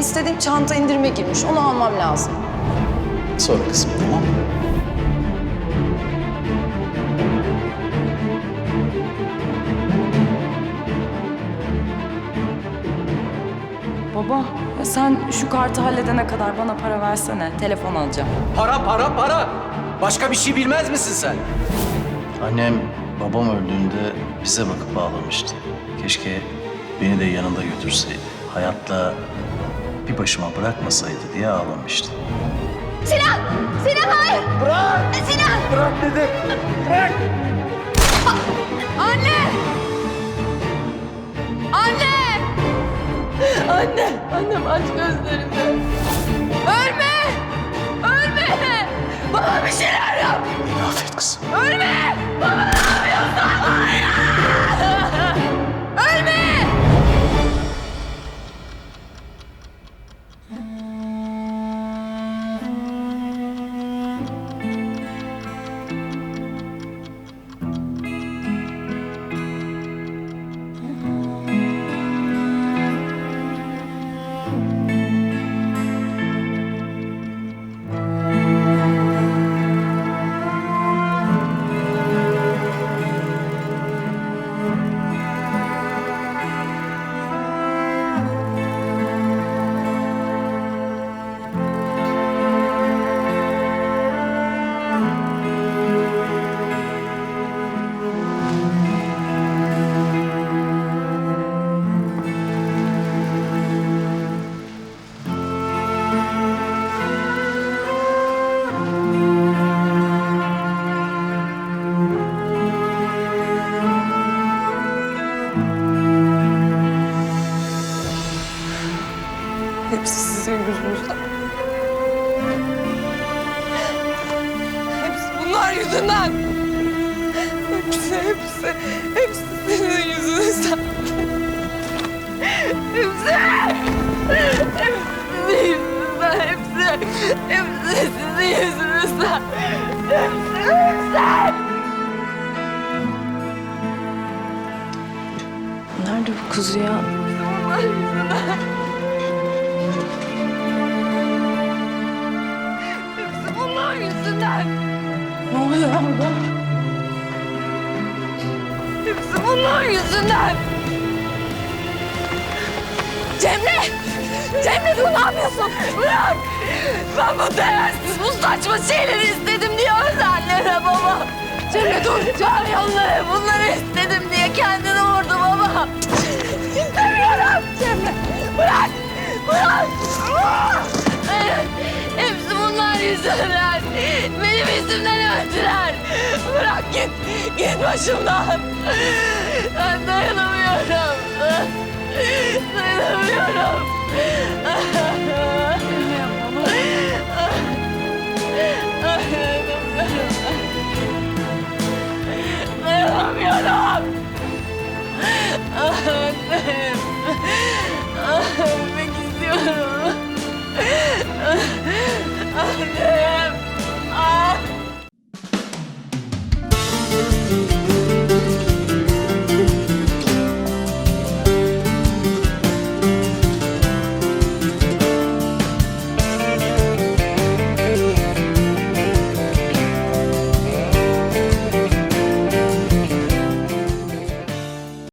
istediğim çanta indirime girmiş. Onu almam lazım. Sonra kızım tamam mı? Baba ya sen şu kartı halledene kadar bana para versene. Telefon alacağım. Para para para. Başka bir şey bilmez misin sen? Annem babam öldüğünde bize bakıp ağlamıştı. Keşke beni de yanında götürseydi. Hayatla bir başıma bırakmasaydı diye ağlamıştı. Sinan! Sinan hayır! Bırak! Sinan! Bırak dedim. Bırak. Anne! Anne! Anne! Annem aç gözlerini. Hepsi sizin yüzünüzden. Hepsi bunlar yüzünden. Hepsi, hepsi, hepsi sizin yüzünüzden. Hepsi. Hepsi sizin yüzünüzden. Hepsi. Hepsi sizin yüzünüzden. Hepsi, hepsi. Nerede bu kız ya? Bunlar yüzünden. Bunlar yüzünden. Ne oluyor orada? Hepsi bunlar yüzünden. Cemre! Cemre dur ne yapıyorsun? Bırak! Ben bu değersiz, bu saçma şeyleri istedim diye öldü annene baba. Cemre dur! Ben onları, bunları istedim diye kendini vurdu baba. İstemiyorum Cemre! Bırak! Bırak! Hepsi bunlar yüzünden. Benim yüzümden öldüler. Bırak git. Git başımdan. Ben dayanamıyorum. Dayanamıyorum. Dayanamıyorum. Annem. Ölmek istiyorum. Anne.